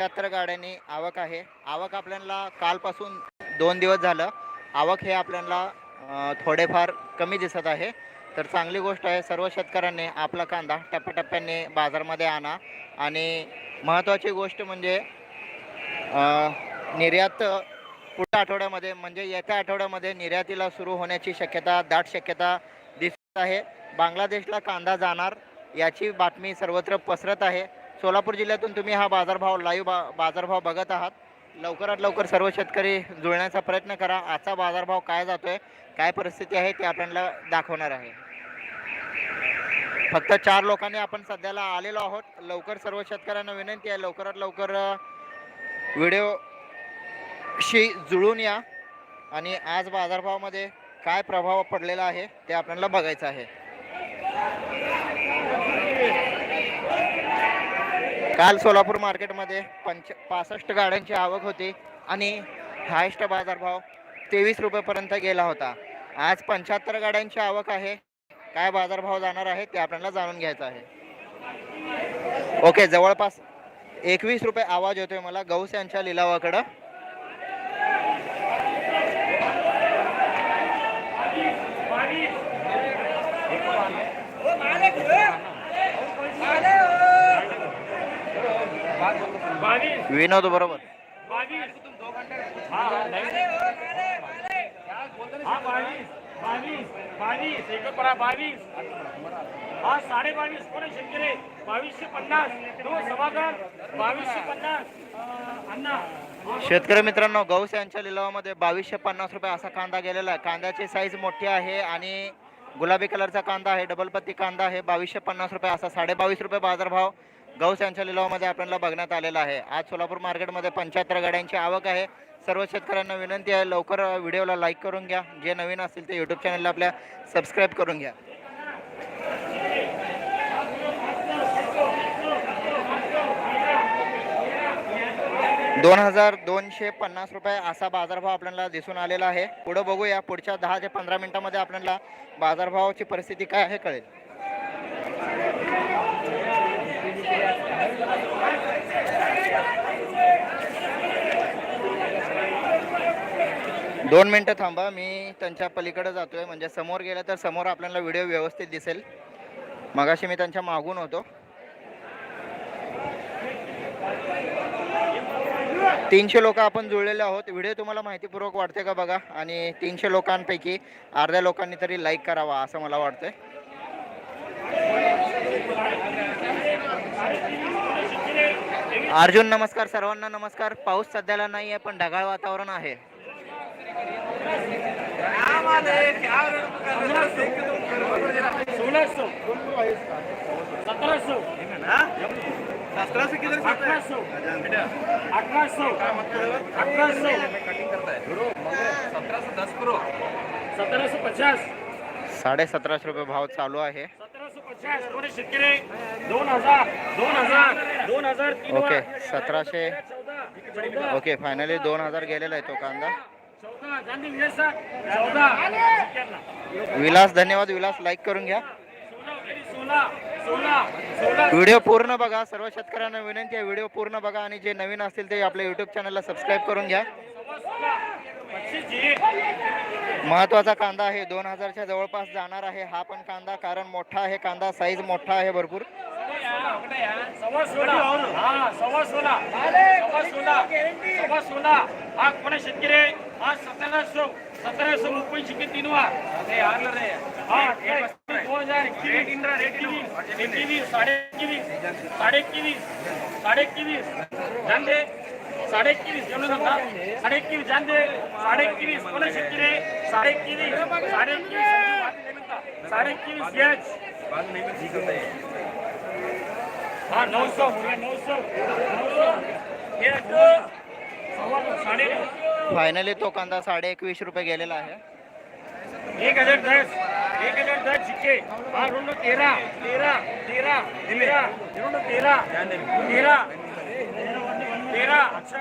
पंच्याहत्तर गाड्यांनी आवक आहे. आवक आपल्याला कालपासून दोन दिवस झालं. आवक हे आपल्याला थोडेफार कमी दिसत आहे. तर चांगली गोष्ट आहे सर्व शेतकऱ्यांनी आपला कांदा टप्प्याटप्प्याने बाजारमध्ये आणा. आणि महत्त्वाची गोष्ट म्हणजे निर्यात पुढच्या आठवड्यामध्ये म्हणजे येत्या आठवड्यामध्ये निर्यातीला सुरू होण्याची शक्यता दाट शक्यता दिसत आहे. बांगलादेशला कांदा जाणार याची बातमी सर्वत्र पसरत आहे. सोलापूर जिल्ह्यातून तुम्ही हा बाजारभाव लाईव्ह बा बाजारभाव बघत आहात. लवकरात लवकर सर्व शेतकरी जुळण्याचा प्रयत्न करा. आजचा बाजारभाव काय जातो आहे काय परिस्थिती आहे ते आपल्याला दाखवणार आहे. फक्त चार लोकांनी आपण सध्याला आलेलो आहोत. लवकर सर्व शेतकऱ्यांना विनंती आहे लवकरात लवकर व्हिडिओशी जुळून या. आणि आज बाजारभावामध्ये काय प्रभाव पडलेला आहे ते आपल्याला बघायचं आहे. काल सोलापूर मार्केटमध्ये पंच पासष्ट गाड्यांची आवक होती आणि हायस्ट बाजारभाव तेवीस रुपयेपर्यंत गेला होता. आज पंच्याहत्तर गाड्यांची आवक आहे. काय बाजारभाव जाणार आहे ते आपल्याला जाणून घ्यायचं आहे. ओके जवळपास एकवीस रुपये आवाज येतोय मला. गौस यांच्या लिलावाकडं. हो, बावीस विनोद बरोबर. बावीस हा हा बावीस बावीस हा साडे बावीस. कोण शेतकरी? बावीसशे पन्नास. तो सभागण बावीसशे पन्नास. अण्णा. शेतकरी मित्रांनो गौस यांच्या लिलावामध्ये बावीसशे पन्नास रुपये असा कांदा गेलेला आहे. कांद्याची साईज मोठी आहे आणि गुलाबी कलरचा कांदा आहे डबल पत्ती कांदा आहे. बावीसशे पन्नास रुपये असा साडे बावीस रुपये बाजारभाव. गौस यांच्या लिलावामध्ये आपल्याला बघण्यात आलेला आहे. आज सोलापूर मार्केटमध्ये पंच्याहत्तर गाड्यांची आवक आहे. सर्व शेतकऱ्यांना विनंती आहे लवकर व्हिडिओला लाईक करून घ्या. जे नवीन असतील ते यूट्यूब चॅनलला आपल्या सबस्क्राईब करून घ्या. दोन हजार दोनशे पन्नास रुपये असा बाजारभाव आपल्याला दिसून आलेला आहे. पुढं बघूया पुढच्या दहा ते पंधरा मिनिटामध्ये आपल्याला बाजारभावाची परिस्थिती काय आहे कळेल. दोन मिनटं थांबा मी त्यांच्या पलीकडे जातोय. म्हणजे समोर गेलं तर समोर आपल्याला व्हिडिओ व्यवस्थित दिसेल. मगाशी मी त्यांच्या मागून होतो. तीनशे लोक आपण जुळलेले आहोत. व्हिडिओ तुम्हाला माहितीपूर्वक वाटते का बघा? आणि तीनशे लोकांपैकी अर्ध्या लोकांनी तरी लाईक करावा असं मला वाटतंय. अर्जुन नमस्कार. सर्वांना नमस्कार. पाऊस सध्याला नाही आहे पण ढगाळ वातावरण आहे. सतराशे. अठराशे. अठराशे. अठराशे. सतराशे पचास. साडे सतराशे रुपये भाव चालू आहे. ओके. सतराशे. ओके फायनली दोन हजार गेलेला आहे तो कांदा. विलास धन्यवाद. विलास लाईक करून घ्या. व्हिडिओ पूर्ण बघा. सर्व शेतकऱ्यांना विनंती आहे व्हिडिओ पूर्ण बघा आणि जे नवीन असतील ते आपल्या युट्यूब चॅनलला सबस्क्राईब करून घ्या. महत्त्वाचा कांदा आहे दोन हजारच्या जवळपास जाणार आहे हा पण कांदा कारण मोठा आहे कांदा साईज मोठा आहे भरपूर आहे शेतकरी शिके तीन वार दोन हजार साडे किवीस साडे किवीस साडे किवीस साडे एकवीस जेवण समजा साडे एकवीस जाणते साडे एकवीस कोण आहे शेतकरी साडे एकवीस साडे एकवीस साडे एकवीस गॅस हा हे तो सव्वा साडे फायनली तो कांदा साडे एकवीस रुपये गेलेला आहे. एक हजार दस एक हजार दस सिक्के हा रुंड तेरा तेरा तेरा तेरा तेरा. तेरा. तेरा अच्छा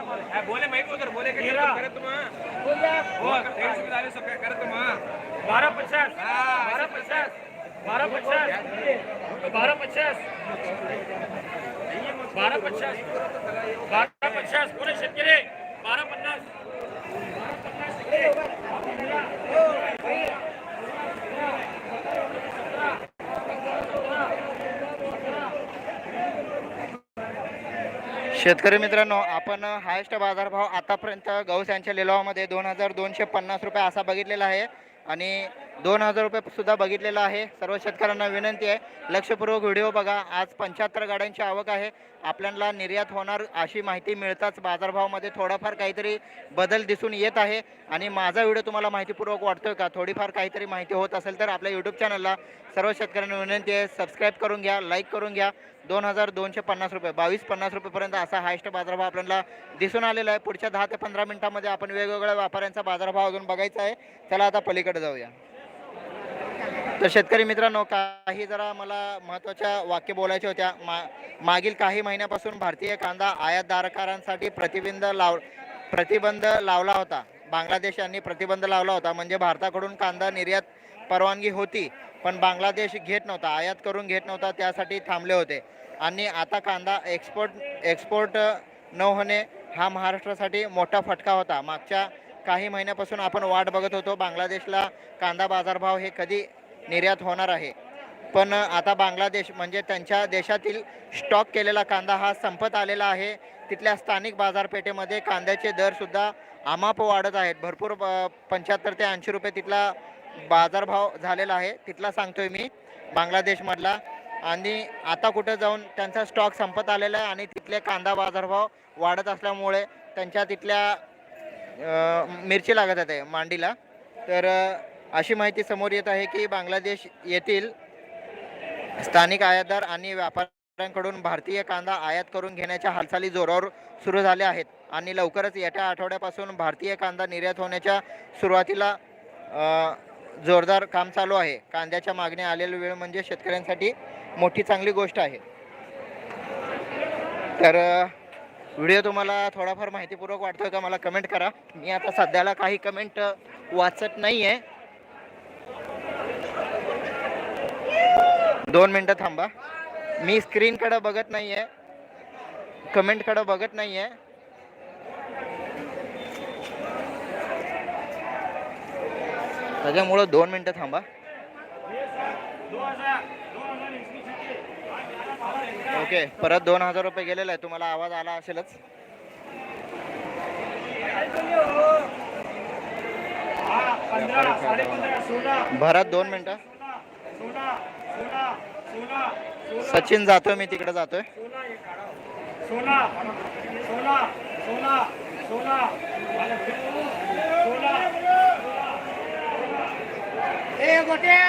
बोले माहिती होतं बोले तेरा. हो बारा पचास. बारा पचास. बारा पचास. बारा पचास. बारा पचास. बारा पचास. कोणी शेतकरी? बारा पन्नास. बारा पन्नास. शेतकरी. मित्रांनो आपण हायेस्ट बाजारभाव आतापर्यंत गौस यांच्या लिलावामध्ये दोन हजार दोनशे पन्नास रुपये असा बघितलेला आहे आणि दोन हजार रुपयेसुद्धा बघितलेलं बघितलेला आहे. सर्व शेतकऱ्यांना विनंती आहे. लक्षपूर्वक व्हिडिओ बघा. आज पंच्याहत्तर गाड्यांची आवक आहे. आपल्याला निर्यात होणार अशी माहिती मिळताच बाजारभावामध्ये थोडाफार काहीतरी बदल दिसून येत आहे. आणि माझा व्हिडिओ तुम्हाला माहितीपूर्वक वाटतोय का? थोडीफार काहीतरी माहिती होत असेल तर आपल्या यूट्यूब चॅनलला सर्व शेतकऱ्यांना विनंती आहे. सबस्क्राईब करून घ्या लाईक करून घ्या. दोन हजार दोनशे पन्नास रुपये बावीस पन्नास रुपयेपर्यंत असा हायस्ट बाजारभाव आपल्याला दिसून आलेला आहे. पुढच्या दहा ते पंधरा मिनिटांमध्ये आपण वेगवेगळ्या व्यापाऱ्यांचा बाजारभाव अजून बघायचा आहे. त्याला आता पलीकडे जाऊया. तर शेतकरी मित्रांनो काही जरा मला महत्त्वाच्या वाक्य बोलायच्या होत्या. मा मागील काही महिन्यापासून भारतीय कांदा आयातदारकारांसाठी प्रतिबंध लाव प्रतिबंध लावला होता. बांगलादेश यांनी प्रतिबंध लावला होता. म्हणजे भारताकडून कांदा निर्यात परवानगी होती पण बांगलादेश घेत नव्हता आयात करून घेत नव्हता त्यासाठी थांबले होते. आणि आता कांदा एक्सपोर्ट एक्सपोर्ट न होणे हा महाराष्ट्रासाठी मोठा फटका होता. मागच्या काही महिन्यापासून आपण वाट बघत होतो. बांगलादेशला कांदा बाजारभाव हे कधी निर्यात होणार आहे? पण आता बांगलादेश म्हणजे त्यांच्या देशातील स्टॉक केलेला कांदा हा संपत आलेला आहे. तिथल्या स्थानिक बाजारपेठेमध्ये कांद्याचे दरसुद्धा अमाप वाढत आहेत. भरपूर पंच्याहत्तर ते ऐंशी रुपये तिथला बाजारभाव झालेला आहे. तिथला सांगतोय मी बांगलादेशमधला. आणि आता कुठं जाऊन त्यांचा स्टॉक संपत आलेला आहे आणि तिथले कांदा बाजारभाव वाढत असल्यामुळे त्यांच्या तिथल्या मिरची लागत आहे मांडीला. तर अशी माहिती समोर येत आहे की बांगलादेश येथील स्थानिक आयातदार आणि व्यापाऱ्यांकडून भारतीय कांदा आयात करून घेण्याच्या हालचाली जोरावर सुरू झाल्या आहेत आणि लवकरच येत्या आठवड्यापासून भारतीय कांदा निर्यात होण्याच्या सुरुवातीला जोरदार काम चालू आहे. कांद्याच्या मागणी आलेला वेळ म्हणजे शेतकऱ्यांसाठी मोठी चांगली गोष्ट आहे. तर व्हिडिओ तुम्हाला थोडाफार माहितीपूर्वक वाटतोय का मला कमेंट करा. मी आता सध्याला काही कमेंट वाचत नाही आहे दोन मिनटं थांबा. मी स्क्रीनकडे बघत नाही आहे कमेंटकडं बघत नाही आहे त्याच्यामुळं दोन मिनटं थांबा दोन हजार दोन हजार एकवीससाठी. ओके परत दोन हजार रुपये गेलेला आहे तुम्हाला आवाज आला असेलच. भरत दोन मिनटं. सचिन जातोय मी तिकडे जातोय. ए गोट्या!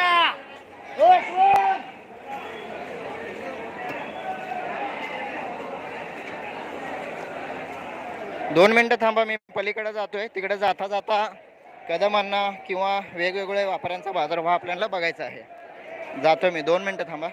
दोन मिनटं थांबा मी पलीकडे जातोय. तिकडे जाता जाता कदमांना किंवा वेगवेगळ्या व्यापाऱ्यांचा बाजारभाव आपल्याला बघायचा आहे. जातोय मी. दोन मिनटं थांबा.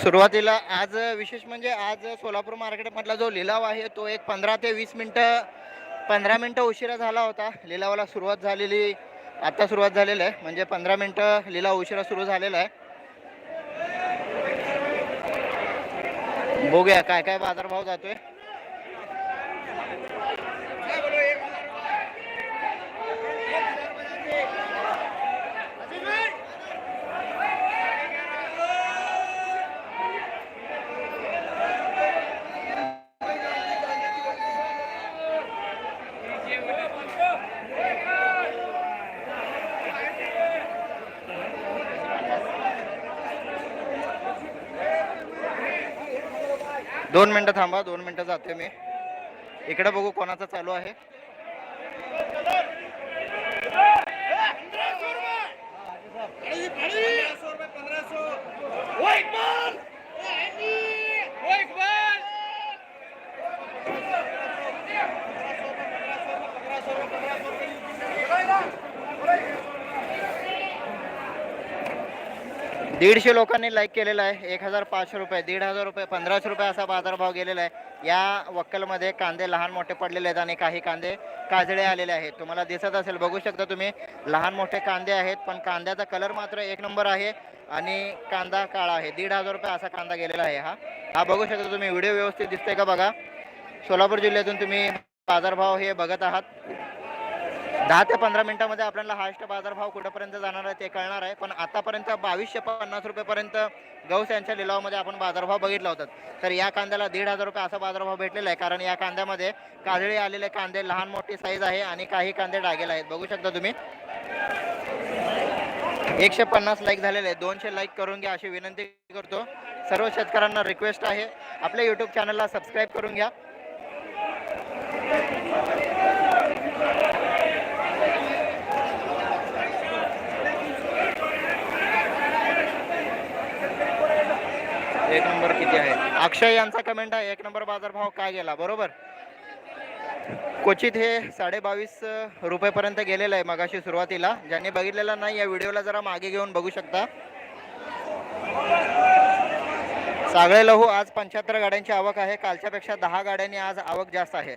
सुरुवातीला आज विशेष म्हणजे आज सोलापूर मार्केटमधला जो लिलाव आहे तो एक पंधरा ते वीस मिनटं पंधरा मिनटं उशिरा झाला होता. लिलावाला सुरुवात झालेली आत्ता सुरुवात झालेलं आहे. म्हणजे पंधरा मिनटं लिलाव उशिरा सुरू झालेला आहे. बघूया काय काय बाजारभाव जातोय. दोन मिनटं थांबा दोन मिनटं जाते मी. इकडे बघू कोणाचं चालू आहे. दीडशे लोकांनी लाईक केलेलं आहे. एक हजार पाचशे रुपये दीड हजार रुपये पंधराशे रुपये असा बाजारभाव गेलेला आहे. या वक्कलमध्ये कांदे लहान मोठे पडलेले आहेत आणि काही कांदे काजळे आलेले आहेत. तुम्हाला दिसत असेल बघू शकता तुम्ही लहान मोठे कांदे आहेत पण कांद्याचा कलर मात्र एक नंबर आहे आणि कांदा काळा आहे. दीड हजार रुपये असा कांदा गेलेला आहे हा. हा बघू शकता तुम्ही व्हिडिओ व्यवस्थित दिसतोय का बघा. सोलापूर जिल्ह्यातून तुम्ही बाजारभाव हे बघत आहात. दहा ते पंधरा मिनिटामध्ये आपल्याला हायस्ट बाजारभाव कुठेपर्यंत जाणार आहे ते कळणार आहे. पण आतापर्यंत बावीसशे पन्नास रुपयेपर्यंत गौस यांच्या लिलावामध्ये आपण बाजारभाव बघितला होता. तर या कांद्याला दीड हजार रुपये असा बाजारभाव भेटलेला आहे. कारण या कांद्यामध्ये काजळी आलेले कांदे लहान मोठी साईज आहे आणि काही कांदे डागेला आहेत. बघू शकता तुम्ही. एकशे पन्नास लाईक झालेले आहेत. दोनशे लाईक करून घ्या अशी विनंती करतो. सर्व शेतकऱ्यांना रिक्वेस्ट आहे. आपल्या यूट्यूब चॅनलला सबस्क्राईब करून घ्या. एक नंबर किती आहे अक्षय यांचा कमेंट आहे एक नंबर बाजारभाव काय गेला बरोबर क्वचित हे साडेबावीस रुपयेपर्यंत गेलेलं आहे मगाशी सुरुवातीला ज्यांनी बघितलेला नाही या व्हिडिओला जरा मागे घेऊन बघू शकता सागळे लहू आज पंच्याहत्तर गाड्यांची आवक आहे कालच्यापेक्षा दहा गाड्यांनी आज आवक जास्त आहे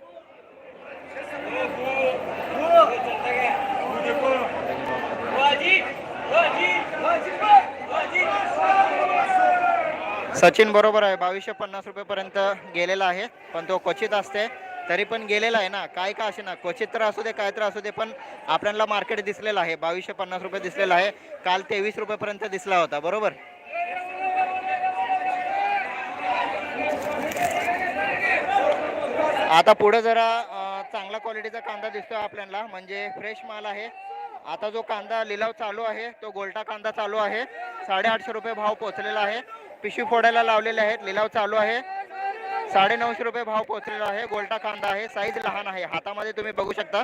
सचिन बरोबर आहे. बावीसशे पन्नास रुपयेपर्यंत गेलेला आहे. पण तो क्वचित असते. तरी पण गेलेला आहे ना. काय का असे ना. क्वचित तर असू दे काय तर असू दे पण आपल्याला मार्केट दिसलेलं आहे. बावीसशे पन्नास रुपये दिसलेला आहे. काल तेवीस रुपयेपर्यंत दिसला होता. बरोबर? आता पुढे जरा चांगला क्वालिटीचा कांदा दिसतोय आपल्याला. म्हणजे फ्रेश माल आहे. आता जो कांदा लिलाव चालू आहे तो गोल्टा कांदा चालू आहे. साडेआठशे रुपये भाव पोहोचलेला आहे. पिशवी फोडायला लावलेले आहेत. लिलाव चालू आहे. साडे नऊशे रुपये भाव पोहोचलेला आहे. गोल्टा कांदा आहे. साईज लहान आहे. हातामध्ये तुम्ही बघू शकता.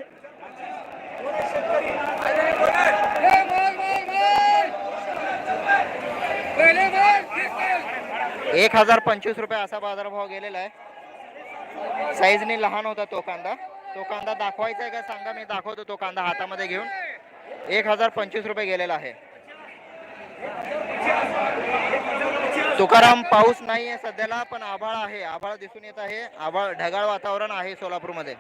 एक हजार पंचवीस रुपये असा बाजारभाव गेलेला आहे. साईजने लहान होता तो कांदा. तो कांदा दाखवायचा आहे का सांगा. मी दाखवतो तो कांदा हातामध्ये घेऊन. एक हजार पंचवीस रुपये गेलेला आहे. तुकाराम पाऊस नाही आहे सध्याला पण आभाळ आहे. आभाळ दिसून येत आहे. आभाळ ढगाळ वातावरण आहे सोलापूरमध्ये.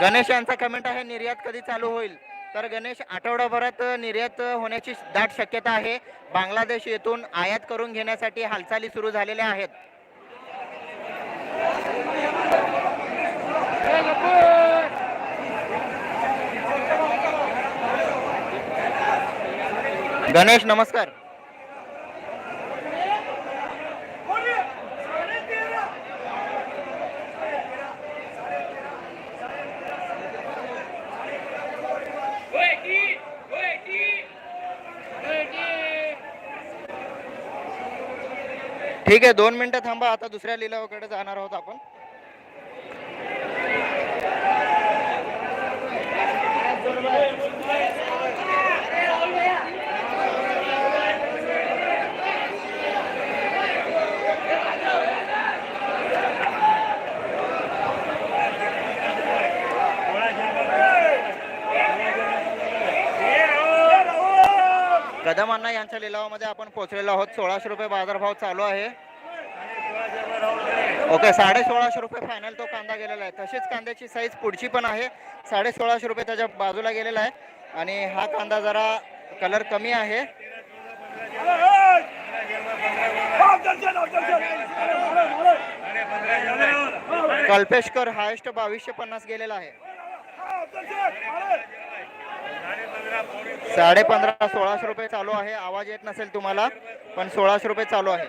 गणेश यांचा कमेंट आहे निर्यात कधी चालू होईल? तर गणेश आठवडाभरात निर्यात होण्याची दाट शक्यता आहे. बांगलादेश येथून आयात करून घेण्यासाठी हालचाली सुरू झालेल्या आहेत. गणेश नमस्कार. ठीक आहे दोन मिनिटं थांबा आता दुसऱ्या लिलावाकडे जाणार आहोत आपण. कदम अण्णा यांच्या लिलावामध्ये आपण पोहोचलेलो आहोत. सोळाशे रुपये बाजारभाव चालू आहे. ओके साडे सोळाशे रुपये फायनल तो कांदा गेलेला आहे. तशीच कांद्याची साईज पुढची पण आहे. साडे सोळाशे रुपये त्याच्या बाजूला गेलेला आहे. आणि हा कांदा जरा कलर कमी आहे. कल्पेशकर हायेस्ट बावीसशे पन्नास गेलेला आहे. साडे पंधरा सोळाशे रुपये चालू आहे. आवाज येत नसेल तुम्हाला पण सोळाशे रुपये चालू आहे.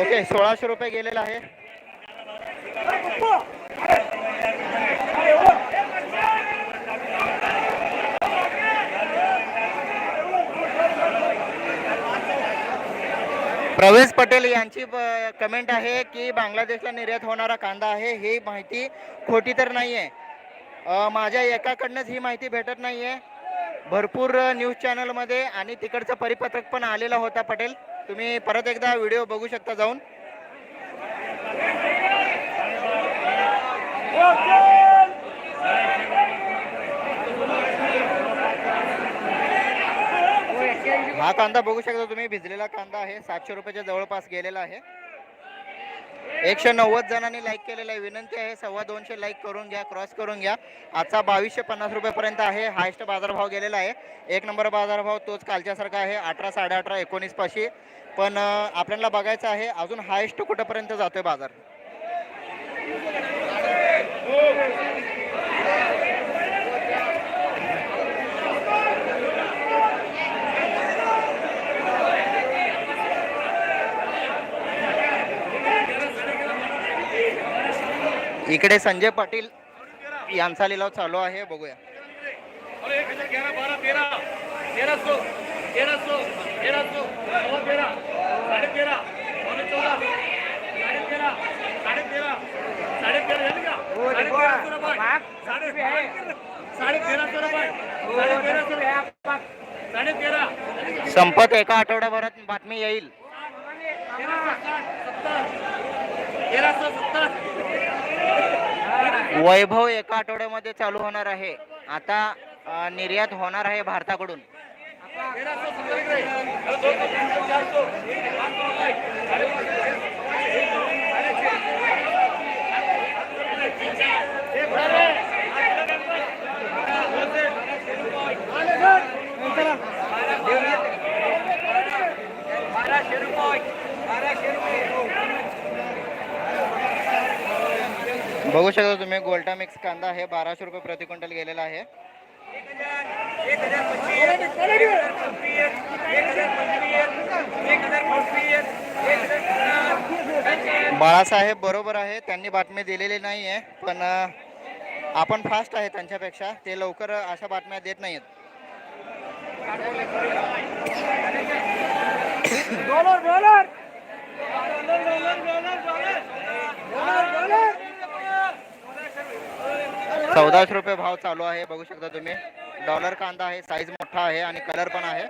ओके सोळाशे रुपये गेलेला आहे. प्रवेश पटेल यांची कमेंट आहे की बांगलादेशला निर्यात होणारा कांदा आहे ही माहिती खोटी तर नाही आहे माझ्या एकाकडनंच ही माहिती भेटत नाही आहे भरपूर न्यूज चॅनलमध्ये आणि तिकडचं परिपत्रक पण आलेला होता पटेल. तुम्ही परत एकदा व्हिडिओ बघू शकता जाऊन. हा कांदा बघू शकता तुम्ही भिजलेला कांदा आहे. सातशे रुपयाच्या जवळपास गेलेला आहे. एकशे नव्वद जणांनी लाईक केलेला आहे. विनंती आहे सव्वा दोनशे लाईक करून घ्या क्रॉस करून घ्या. आजचा बावीसशे पन्नास रुपयेपर्यंत आहे. हायस्ट बाजारभाव गेलेला आहे. एक नंबर बाजारभाव तोच कालच्यासारखा आहे. अठरा साडे अठरा एकोणीस पाचशे पण आपल्याला बघायचं आहे अजून हायस्ट कुठंपर्यंत जातोय बाजार इकडे संजय पाटील यांचा लिलाव चालू आहे बघूया अरे एक हजार ग्यारह बारह तेरह तेरह सौ तेरह सौ तेरह सौ सवा तेरह साढ़े तेरह पौने चौदह साढ़े तेरह साढ़े तेरह साढ़े तेरह झाली का साढ़े तेरह सौ रुपये साढ़े साढ़े तेरह इकडे संजय पाटील यांचा लिलाव चालू आहे बघूया संपत एका आठवड्याभरात बातमी येईल तेराशे सत्तर वैभव एका आठवड्यामध्ये चालू होणार आहे. आता निर्यात होणार आहे भारताकडून तेरह सौ सत्तर इकडे. अरे दो सौ तीन सौ चार सौ पाँच सौ रुपये साढ़े पाँच सौ बाराशे रुपये बाराशे रुपये बघू शकता तुम्ही गोल्टा मिक्स कांदा हे बाराशे रुपये प्रति क्विंटल गेलेला आहे बाळासाहेब बरोबर आहे त्यांनी बातमी दिलेली नाही आहे पण आपण फास्ट आहे त्यांच्यापेक्षा ते लवकर अशा बातम्या देत नाहीत dollar dollar dollar dollar dollar dollar चौदाशे रुपये भाव चालू आहे बघू शकता तुम्ही डॉलर कांदा आहे साईज मोठा आहे आणि कलर पण आहे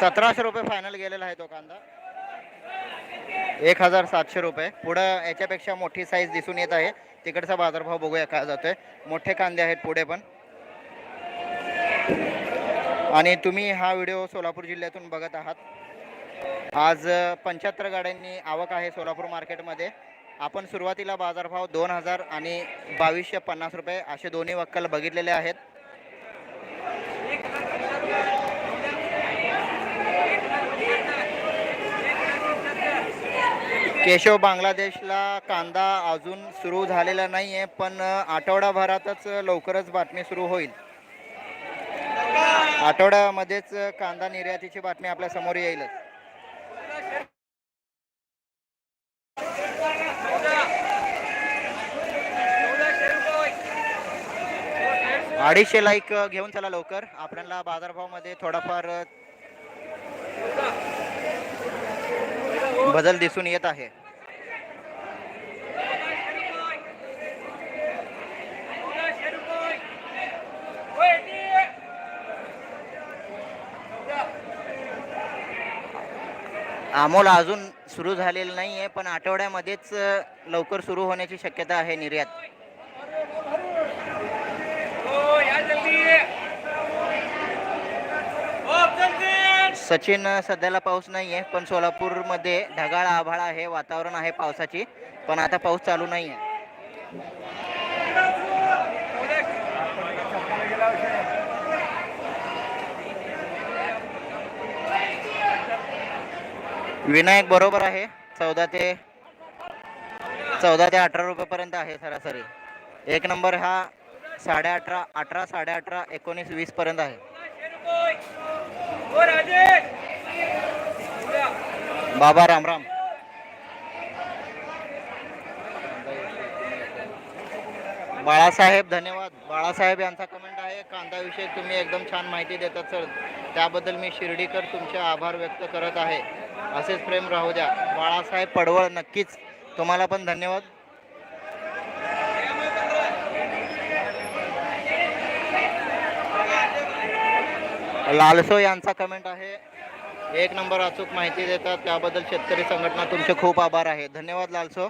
सतराशे रुपये फायनल गेलेला आहे तो कांदा. एक हजार सातशे रुपये. पुढं याच्यापेक्षा मोठी साईज दिसून येत आहे. तिकडचा बाजारभाव बघूया काय जातोय. मोठे कांदे आहेत पुढे पण. आणि तुम्ही हा व्हिडिओ सोलापूर जिल्ह्यातून बघत आहात. आज पंच्याहत्तर गाड्यांनी आवक आहे सोलापूर मार्केटमध्ये. आपण सुरुवातीला बाजारभाव दोन हजार आणि बावीसशे पन्नास रुपये असे दोन्ही वक्कल बघितलेले आहेत. केशव बांगलादेशला कांदा अजून सुरू झालेला नाही आहे पण आठवडाभरातच लवकरच बातमी सुरू होईल. आठवड्यामध्येच कांदा निर्यातीची बातमी आपल्यासमोर येईलच अडीचशे लाईक घेऊन चला लवकर. आपल्याला बाजारभावामध्ये थोडाफार बदल दिसून येत आहे चौदाशे रुपये होय, ती. अमोल अजून सुरू झालेलं नाही आहे पण आठवड्यामध्येच लवकर सुरू होण्याची शक्यता आहे निर्यात. सचिन सध्याला पाऊस नाही आहे पण सोलापूरमध्ये ढगाळ आभाळ आहे वातावरण आहे पावसाची पण आता पाऊस चालू नाही आहे विनायक बरोबर आहे. चौदा ते चौदा ते अठरा रुपयापर्यंत आहे सरासरी. एक नंबर हा साडे अठरा अठरा साडे अठरा एकोणीस वीस पर्यंत आहे. बाबा रामराम. बाळासाहेब धन्यवाद. बाळासाहेब यांचा कमेंट आहे कांदाविषयी तुम्ही एकदम छान माहिती देतात सर त्याबद्दल मी शिर्डीकर तुमचे आभार व्यक्त करत आहे. असेच प्रेम राहू द्या. बाळासाहेब पडवळ नक्कीच. तुम्हाला पण धन्यवाद. लालसो यांचा कमेंट आहे. एक नंबर अचूक माहिती देतात. त्याबद्दल शेतकरी संघटना तुमचे खूप आभार आहे. धन्यवाद लालसो.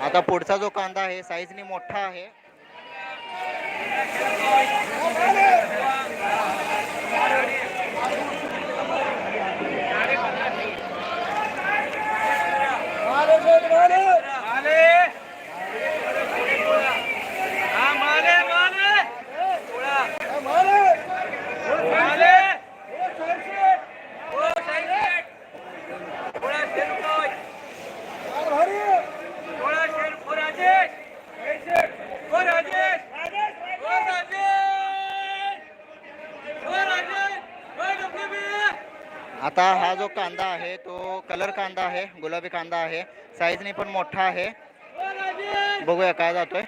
आता पुढचा जो कांदा आहे साईजनी मोठा आहे. कांदा आहे तो कलर कांदा आहे गुलाबी कांदा आहे साईजने पण मोठा आहे. बघूया काय जातोय.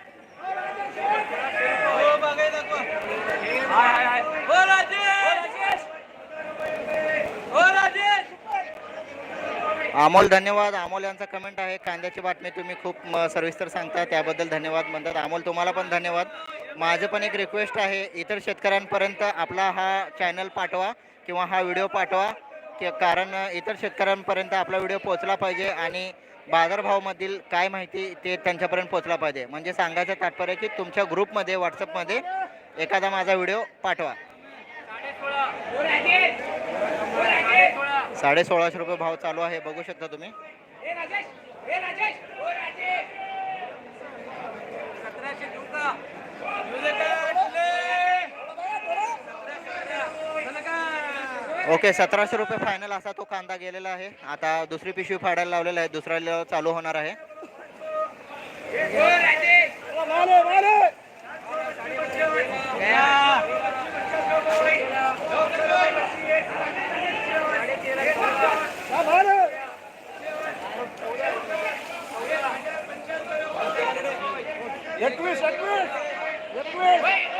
अमोल धन्यवाद. अमोल यांचा कमेंट आहे. कांद्याची बातमी तुम्ही खूप सविस्तर सांगता. त्याबद्दल धन्यवाद म्हणतात. अमोल तुम्हाला पण धन्यवाद. माझं पण एक रिक्वेस्ट आहे. इतर शेतकऱ्यांपर्यंत आपला हा चॅनल पाठवा किंवा हा व्हिडिओ पाठवा. कारण इतर शेतकऱ्यांपर्यंत आपला व्हिडिओ पोहोचला पाहिजे आणि बाजारभावामधील काय माहिती ते त्यांच्यापर्यंत पोहोचला पाहिजे. म्हणजे सांगायचं तात्पर्य की तुमच्या ग्रुपमध्ये व्हॉट्सअपमध्ये एखादा माझा व्हिडिओ पाठवा. साडे सोळाशे रुपये भाव चालू आहे बघू शकता तुम्ही. ओके सतराशे रुपये फायनल असा तो कांदा गेलेला आहे. आता दुसरी पिशवी फाडायला लावलेला आहे. दुसरा लिलाव चालू होणार आहे. एकवीस एकवीस एकवीस.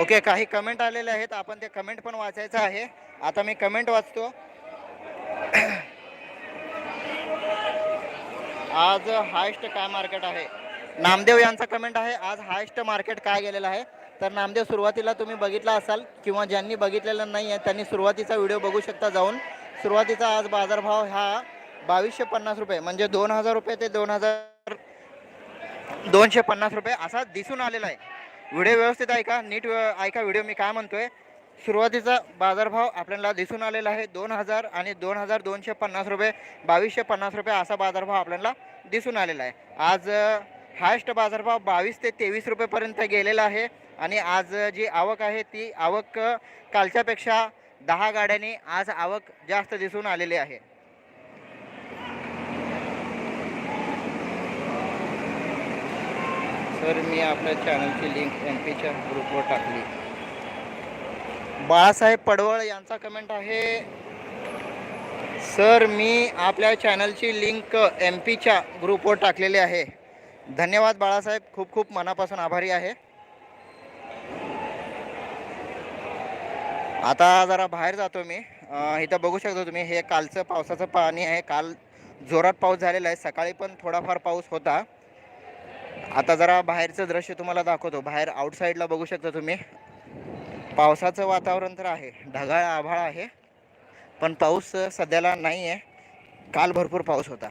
ओके काही कमेंट आलेले आहेत. आपण ते कमेंट पण वाचायचं आहे. आता मी कमेंट वाचतो. आज हायस्ट काय मार्केट आहे? नामदेव यांचा कमेंट आहे. आज हायस्ट मार्केट काय गेलेलं आहे? तर नामदेव सुरुवातीला तुम्ही बघितला असाल किंवा ज्यांनी बघितलेलं नाही आहे त्यांनी सुरुवातीचा व्हिडिओ बघू शकता जाऊन. सुरुवातीचा आज बाजारभाव हा बावीसशे पन्नास रुपये म्हणजे दोन हजार रुपये ते दोन हजार दोनशे पन्नास रुपये असा दिसून आलेला आहे. व्हिडिओ व्यवस्थित ऐका नीट ऐका व्हिडिओ. मी काय म्हणतोय सुरुवातीचा बाजारभाव आपल्याला दिसून आलेला आहे. दोन हजार आणि दोन हजार दोनशे पन्नास रुपये बावीसशे पन्नास रुपये असा बाजारभाव आपल्याला दिसून आलेला आहे. आज हायस्ट बाजारभाव बावीस ते तेवीस रुपयेपर्यंत गेलेला आहे. आणि आज जी आवक आहे ती आवक कालच्यापेक्षा दहा गाड्यांनी आज आवक जास्त दिसून आलेली आहे. सर मी आपल्या चॅनलची लिंक एम पीच्या ग्रुपवर टाकली. बाळासाहेब पडवळ यांचा कमेंट आहे. सर मी आपल्या चॅनलची लिंक एम पीच्या ग्रुपवर टाकलेली आहे. धन्यवाद बाळासाहेब. खूप खूप मनापासून आभारी आहे. आता जरा बाहेर जातो मी. इथं बघू शकतो तुम्ही हे कालचं पावसाचं पाणी आहे. काल जोरात पाऊस झालेला आहे. सकाळी पण थोडाफार पाऊस होता. आता जरा बाहेरचं दृश्य तुम्हाला दाखवतो. बाहेर आउटसाईडला बघू शकता तुम्ही. पावसाचं वातावरण तर आहे. ढगाळ आभाळ आहे. पण पाऊस सध्याला नाही आहे काल भरपूर पाऊस होता.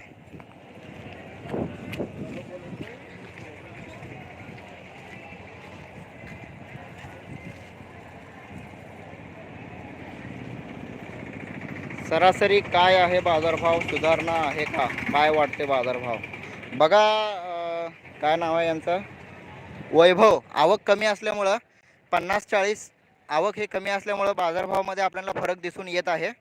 सरासरी काय आहे बाजारभाव? सुधारणा आहे का? काय वाटते बाजारभाव? बघा काय नाव आहे यांचं? वैभव. आवक कमी असल्यामुळं पन्नास चाळीस आवक हे कमी असल्यामुळं बाजारभावामध्ये आपल्याला फरक दिसून येत आहे.